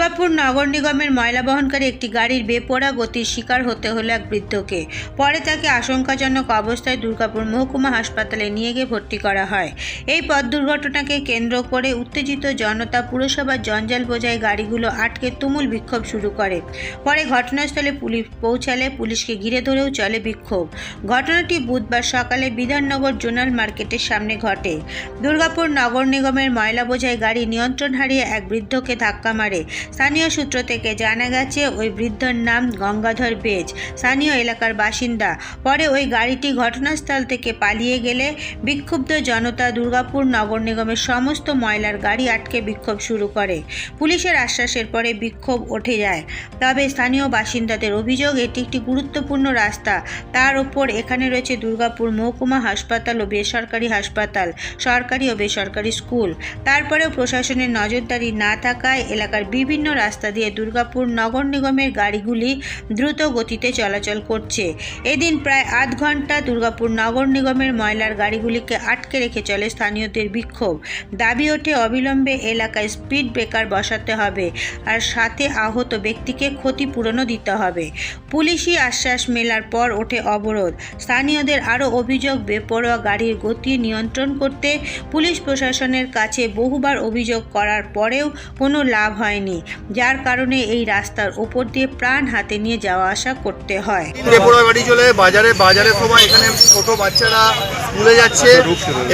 দুর্গাপুর নগর নিগমের ময়লা বহনকারী একটি গাড়ির বেপরোয়া গতির শিকার হতে হলো এক বৃদ্ধকে। পরে তাকে আশঙ্কাজনক অবস্থায় দুর্গাপুর মহকুমা হাসপাতালে নিয়ে গিয়ে ভর্তি করা হয়। এই পথ দুর্ঘটনাকে কেন্দ্র করে উত্তেজিত জনতা পুরসভার জঞ্জাল বোঝাই গাড়িগুলো আটকে তুমুল বিক্ষোভ শুরু করে। পরে ঘটনাস্থলে পুলিশ পৌঁছালে পুলিশকে ঘিরে ধরেও চলে বিক্ষোভ। ঘটনাটি বুধবার সকালে বিধাননগর জোনাল মার্কেটের সামনে ঘটে। দুর্গাপুর নগর নিগমের ময়লা বোঝাই গাড়ি নিয়ন্ত্রণ হারিয়ে এক বৃদ্ধকে ধাক্কা মারে। স্থানীয় সূত্র থেকে জানা গেছে, ওই বৃদ্ধর নাম গঙ্গাধর বেজ। স্থানীয় এলাকার বাসিন্দা। পরে ওই গাড়িটি ঘটনাস্থল থেকে পালিয়ে গেলে বিক্ষুব্ধ জনতা দুর্গাপুর নগর নিগমের সমস্ত ময়লার গাড়ি আটকে বিক্ষোভ শুরু করে। পুলিশের আশ্বাসের পরে বিক্ষোভ উঠে যায়। তবে স্থানীয় বাসিন্দাদের অভিযোগ, এটি একটি গুরুত্বপূর্ণ রাস্তা। তার ওপর এখানে রয়েছে দুর্গাপুর মহকুমা হাসপাতাল ও বেসরকারি হাসপাতাল, সরকারি ও বেসরকারি স্কুল। তারপরেও প্রশাসনের নজরদারি না থাকায় এলাকার বিভিন্ন রাস্তা দিয়ে দুর্গাপুর নগর নিগমের গাড়িগুলি দ্রুত গতিতে চলাচল করছে। এদিন প্রায় আধ ঘণ্টা দুর্গাপুর নগর নিগমের ময়লার গাড়িগুলিকে আটকে রেখে চলে স্থানীয়দের বিক্ষোভ। দাবি ওঠে, অবিলম্বে এলাকায় স্পিড ব্রেকার বসাতে হবে আর সাথে আহত ব্যক্তিকে ক্ষতিপূরণও দিতে হবে। পুলিশি আশ্বাস মেলার পর ওঠে অবরোধ। স্থানীয়দের আরও অভিযোগ, বেপরোয়া গাড়ির গতি নিয়ন্ত্রণ করতে পুলিশ প্রশাসনের কাছে বহুবার অভিযোগ করার পরেও কোনো লাভ হয়নি। যার কারণে এই রাস্তার ওপর দিয়ে প্রাণ হাতে নিয়ে যাওয়া আসা করতে হয়। ত্রিপুরা গাড়ি চলে, বাজারে, বাজারের সময় এখানে ছোট বাচ্চারা স্কুলে যাচ্ছে।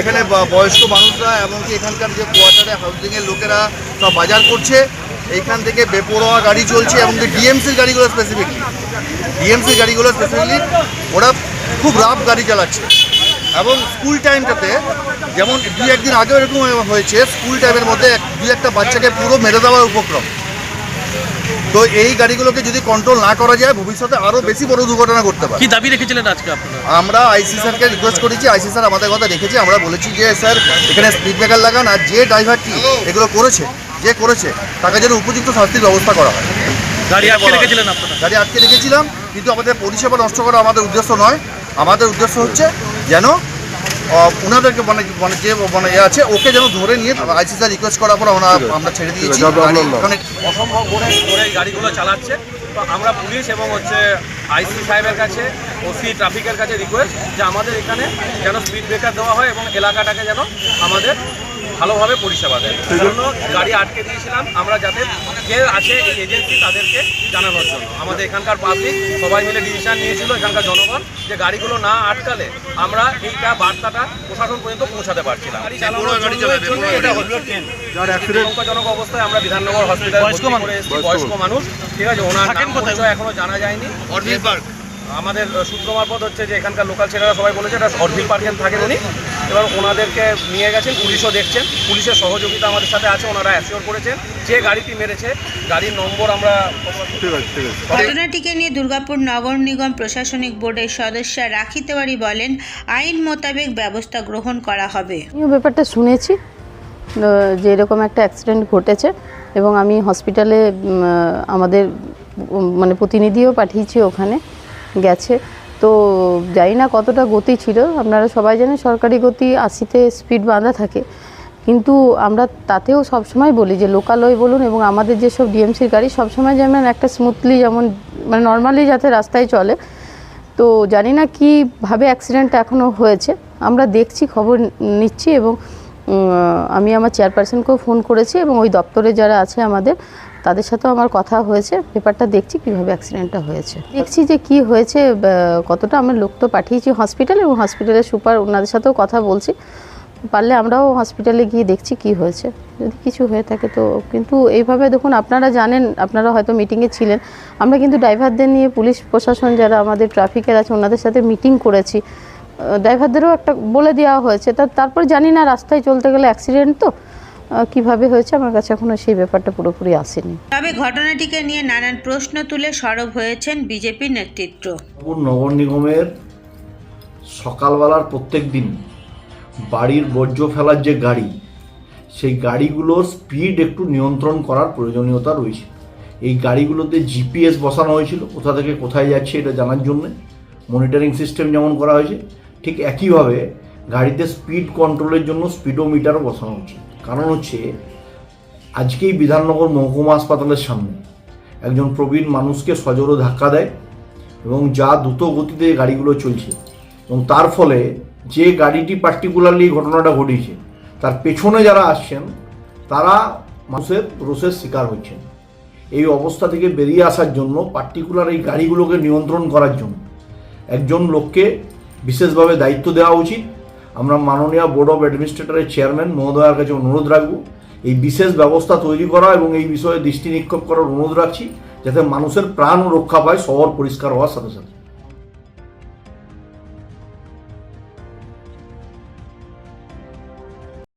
এখানে বয়স্ক মানুষরা এমনকি এখানকার যে কোয়ার্টারে এর লোকেরা সব বাজার করছে। এইখান থেকে বেপরোয়া গাড়ি চলছে এবং ডিএমসির গাড়িগুলো স্পেসিফিকলি ডিএমসি গাড়িগুলো স্পেসিফিকলি ওরা খুব রাফ গাড়ি চালাচ্ছে। এবং স্কুল টাইমটাতে যেমন দুই একদিন আগেও এরকম হয়েছে স্কুল টাইমের মধ্যে দুই একটা বাচ্চাকে পুরো মেরে দেওয়ার উপক্রম। তো এই গাড়িগুলোকে যদি কন্ট্রোল না করা যায় ভবিষ্যতে আরও বেশি বড় দুর্ঘটনা করতে পারে। কি দাবি রেখেছিলেন আজকে আপনারা? আমরা আইসি স্যারকে রিকোয়েস্ট করেছি আইসি স্যার আমাদের কথা রেখেছে। আমরা বলেছি যে স্যার এখানে স্পিড ব্রেকার লাগান আর যে ড্রাইভারটি এগুলো করেছে যে করেছে তাকে যেন উপযুক্ত শাস্তির ব্যবস্থা করা হয়। গাড়ি আটকে রেখেছিলেন আপনারা? গাড়ি আটকে রেখেছিলাম কিন্তু আমাদের পরিষেবা নষ্ট করা আমাদের উদ্দেশ্য নয়। আমাদের উদ্দেশ্য হচ্ছে যেন ওনাদেরকে মানে মানে যে মানে ইয়ে আছে ওকে যেন ধরে নিয়ে আইসি স্যার রিকোয়েস্ট করার পর ওনা আমরা ছেড়ে দিয়েছি। অসম্ভব। করে করে গাড়িগুলো চালাচ্ছে। তো আমরা পুলিশ এবং হচ্ছে আইসি সাহেবের কাছে ওসি ট্রাফিকের কাছে রিকোয়েস্ট যে আমাদের এখানে যেন স্পিড ব্রেকার দেওয়া হয় এবং এলাকাটাকে যেন আমাদের ভালোভাবে পরিষেবা দেয়। সেই জন্য গাড়ি আটকে দিয়েছিলাম। আমরা যাতে যে আছে এই এজেন্সি তাদেরকে জানানোর জন্য। আমাদের এখানকার পাবলিক সবাই মিলে ডিসিশন নিয়েছিল এখানকার জনগণ যে গাড়িগুলো না আটকালে আমরা এইটা বার্তাটা প্রশাসন পর্যন্ত পৌঁছাতে পারছিলাম। আশঙ্কাজনক অবস্থায় আমরা বিধাননগর হসপিটালে বয়স্ক মানুষ। ঠিক আছে ওনার এখনও জানা যায়নি। আমাদের সূত্র মারফত হচ্ছে যে এখানকার লোকাল ছেলেরা সবাই বলেছে এটা অরবিল পার্কে থাকেন উনি। এবার ওনাদেরকে নিয়ে গেছেন পুলিশও দেখছেন। পুলিশের সহযোগিতা আমাদের সাথে আছে ওনারা অ্যাসিওর করেছেন যে গাড়িটি মেরেছে। গাড়ির নম্বর আমরা ঘটনাটিকে নিয়ে দুর্গাপুর নগর নিগম প্রশাসনিক বোর্ডের সদস্য রাখি তেওয়ারি বলেন আইন মোতাবেক ব্যবস্থা গ্রহণ করা হবে। আমিও ব্যাপারটা শুনেছি যে এরকম একটা অ্যাক্সিডেন্ট ঘটেছে এবং আমি হসপিটালে আমাদের মানে প্রতিনিধিও পাঠিয়েছি ওখানে। গেছে। তো জানি না কতটা গতি ছিল, আপনারা সবাই জানেন সরকারি গতি আশিতে স্পিড বাঁধা থাকে। কিন্তু আমরা তাতেও সবসময় বলি যে লোকালয় বলুন এবং আমাদের যেসব ডিএমসির গাড়ি সবসময় যেমন একটা স্মুথলি যেমন মানে নর্মালি যাতে রাস্তায় চলে। তো জানি না কীভাবে অ্যাক্সিডেন্টটা এখনও হয়েছে। আমরা দেখছি, খবর নিচ্ছি এবং আমি আমার চেয়ারপারসনকেও ফোন করেছি এবং ওই দপ্তরে যারা আছে আমাদের তাদের সাথেও আমার কথা হয়েছে, পেপারটা দেখছি কীভাবে অ্যাক্সিডেন্টটা হয়েছে। দেখছি যে কি হয়েছে কতটা আমরা লোক তো পাঠিয়েছি হসপিটাল এবং হসপিটালের সুপার ওনাদের সাথেও কথা বলছি। পারলে আমরাও হসপিটালে গিয়ে দেখছি কি হয়েছে। যদি কিছু হয়ে থাকে তো কিন্তু এইভাবে দেখুন, আপনারা জানেন, আপনারা হয়তো মিটিংয়ে ছিলেন। আমরা কিন্তু ড্রাইভারদের নিয়ে, পুলিশ, প্রশাসন যারা আমাদের ট্রাফিকের আছে, ওনাদের সাথে মিটিং করেছি। ড্রাইভারদেরও একটা বলে দেওয়া হয়েছে। তারপর জানি না রাস্তায় চলতে গেলে অ্যাক্সিডেন্ট তো? কীভাবে হয়েছে আমার কাছে এখনও সেই ব্যাপারটা পুরোপুরি আসেনি। তবে ঘটনাটিকে নিয়ে নানান প্রশ্ন তুলে সরব হয়েছেন বিজেপি নেতৃত্ব। নগর নিগমের সকালবেলার প্রত্যেক দিন বাড়ির বর্জ্য ফেলার যে গাড়ি সেই গাড়িগুলোর স্পিড একটু নিয়ন্ত্রণ করার প্রয়োজনীয়তা রয়েছে। এই গাড়িগুলোতে জিপিএস বসানো হয়েছিল কোথা থেকে কোথায় যাচ্ছে এটা জানার জন্য। মনিটরিং সিস্টেম যেমন করা হয়েছে ঠিক একইভাবে গাড়িতে স্পিড কন্ট্রোলের জন্য স্পিডোমিটারও বসানো হচ্ছে। কারণ হচ্ছে, আজকেই বিধাননগর মহকুমা হাসপাতালের সামনে একজন প্রবীণ মানুষকে সজোরে ধাক্কা দেয় এবং যা দ্রুত গতিতে গাড়িগুলো চলছে এবং তার ফলে যে গাড়িটি পার্টিকুলারলি ঘটনাটা ঘটিয়েছে, তার পেছনে যারা আসছেন, তারা মানুষের রোষের শিকার হচ্ছেন। এই অবস্থা থেকে বেরিয়ে আসার জন্য পার্টিকুলার এই গাড়িগুলোকে নিয়ন্ত্রণ করার জন্য একজন লোককে বিশেষভাবে দায়িত্ব দেওয়া উচিত। আমরা মাননীয় বোর্ড অফ অ্যাডমিনিস্ট্রেটরের চেয়ারম্যান মহোদয়ার কাছে অনুরোধ রাখব, এই বিশেষ ব্যবস্থা তৈরি করা এবং এই বিষয়ে দৃষ্টি নিক্ষেপ করার অনুরোধ রাখছি, যাতে মানুষের প্রাণ রক্ষা পায়, শহর পরিষ্কার হওয়ার সাথে সাথে।